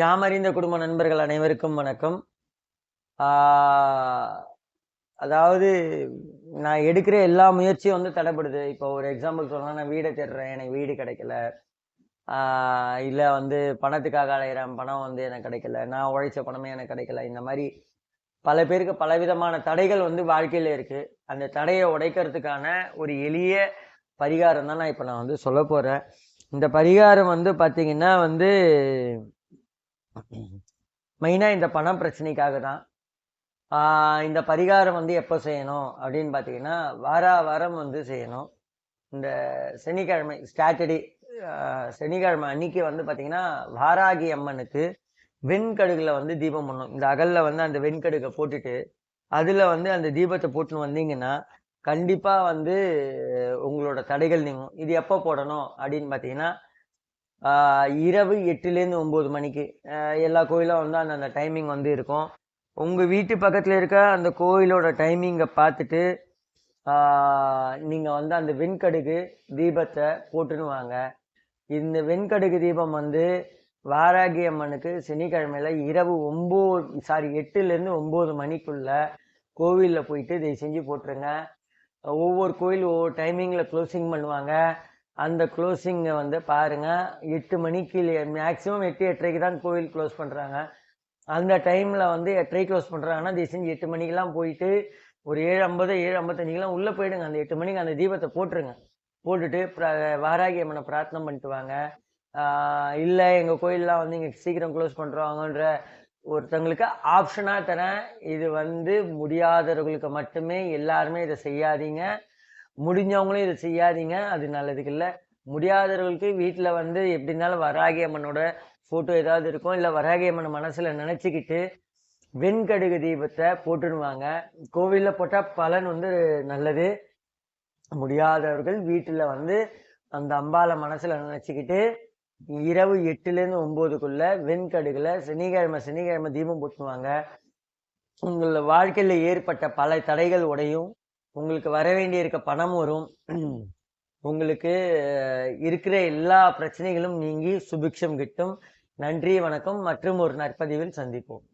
யாமறிந்த குடும்ப நண்பர்கள் அனைவருக்கும் வணக்கம். அதாவது நான் எடுக்கிற எல்லா முயற்சியும் வந்து தடைப்படுது இப்போ ஒரு எக்ஸாம்பிள் சொல்லலாம் நான் வீடை தேடுறேன் எனக்கு வீடு கிடைக்கல. இல்லை வந்து பணத்துக்காக அலையிறேன் பணம் வந்து எனக்கு கிடைக்கல. நான் உழைச்ச பணமே எனக்கு கிடைக்கல. இந்த மாதிரி பல பேருக்கு பலவிதமான தடைகள் வந்து வாழ்க்கையில் இருக்குது அந்த தடையை உடைக்கிறதுக்கான ஒரு எளிய பரிகாரம் தான் நான் இப்போ நான் வந்து சொல்ல போகிறேன் இந்த பரிகாரம் வந்து பார்த்தீங்கன்னா வந்து மெயினா இந்த பணம் பிரச்சனைக்காக தான் ஆஹ் இந்த பரிகாரம் வந்து எப்போ செய்யணும் அப்படின்னு பார்த்தீங்கன்னா வார வாரம் வந்து செய்யணும். இந்த சனிக்கிழமை ஸ்டாட்டர்டே சனிக்கிழமை அன்னைக்கு வந்து பார்த்தீங்கன்னா வாராகி அம்மனுக்கு வெண்கடுகுல வந்து தீபம் பண்ணணும் இந்த அகல்ல வந்து அந்த வெண்கடுகை போட்டுட்டு அதில் வந்து அந்த தீபத்தை போட்டுன்னு வந்தீங்கன்னா கண்டிப்பாக வந்து உங்களோட தடைகள் நீங்கும். இது எப்போ போடணும் அப்படின்னு பார்த்தீங்கன்னா இரவு எட்டுலேருந்து ஒம்பது மணிக்கு. எல்லா கோயிலும் வந்து அந்தந்த டைமிங் வந்து இருக்கும். உங்கள் வீட்டு பக்கத்தில் இருக்க அந்த கோயிலோட டைமிங்கை பார்த்துட்டு நீங்கள் வந்து அந்த வெண்கடுகு தீபத்தை போட்டுன்னு வாங்க இந்த வெண்கடுகு தீபம் வந்து வாராகி அம்மனுக்கு சனிக்கிழமையில இரவு ஒம்பது சாரி எட்டுலேருந்து ஒம்பது மணிக்குள்ளே கோவிலில் போயிட்டு இதை செஞ்சு போட்டுருங்க. ஒவ்வொரு கோயில் ஒவ்வொரு டைமிங்கில் க்ளோசிங் பண்ணுவாங்க. அந்த க்ளோசிங்கை வந்து பாருங்க எட்டு மணிக்கு மேக்ஸிமம் எட்டு எட்டரைக்கு தான் கோயில் க்ளோஸ் பண்ணுறாங்க அந்த டைமில் வந்து எட்டரை க்ளோஸ் பண்ணுறாங்கன்னா தயவு செஞ்சு எட்டு மணிக்கெலாம் போயிட்டு ஒரு ஏழு ஐம்பது ஏழு ஐம்பத்தஞ்சுக்கெல்லாம் உள்ளே போயிடுங்க. அந்த எட்டு மணிக்கு அந்த தீபத்தை போட்டுருங்க. போட்டுட்டு வாராகி அம்மனை பிரார்த்தனை பண்ணிட்டு வாங்க. இல்லை எங்கள் கோயிலெலாம் வந்து இங்கே சீக்கிரம் க்ளோஸ் பண்ணுறாங்கன்ற ஒருத்தவங்களுக்கு ஆப்ஷனாக தரேன். இது வந்து முடியாதவர்களுக்கு மட்டுமே எல்லாருமே இதை செய்யாதீங்க. முடிஞ்சவங்களும் இதை செய்யாதீங்க. அது நல்லதுக்கு இல்லை. முடியாதவர்களுக்கு வீட்டில் வந்து எப்படி இருந்தாலும் வராகி அம்மனோட ஃபோட்டோ ஏதாவது இருக்கும். இல்லை வராகி அம்மன் மனசில் நினச்சிக்கிட்டு வெண்கடுகு தீபத்தை போட்டுடுவாங்க. கோவிலில் போட்டால் பலன் வந்து நல்லது. முடியாதவர்கள் வீட்டில் வந்து அந்த அம்பாவை மனசில் நினச்சிக்கிட்டு இரவு எட்டுலேருந்து ஒம்போதுக்குள்ள வெண்கடுகுல சனிக்கிழமை சனிக்கிழமை தீபம் போட்டுவாங்க. உங்கள வாழ்க்கையில் ஏற்பட்ட பல தடைகள் உடையும். உங்களுக்கு வர வேண்டியிருக்க பணம் வரும். உங்களுக்கு இருக்கிற எல்லா பிரச்சனைகளும் நீங்கி சுபிக்ஷம் கிட்டும். நன்றி வணக்கம். மற்றும் ஒரு நற்பதிவில் சந்திப்போம்.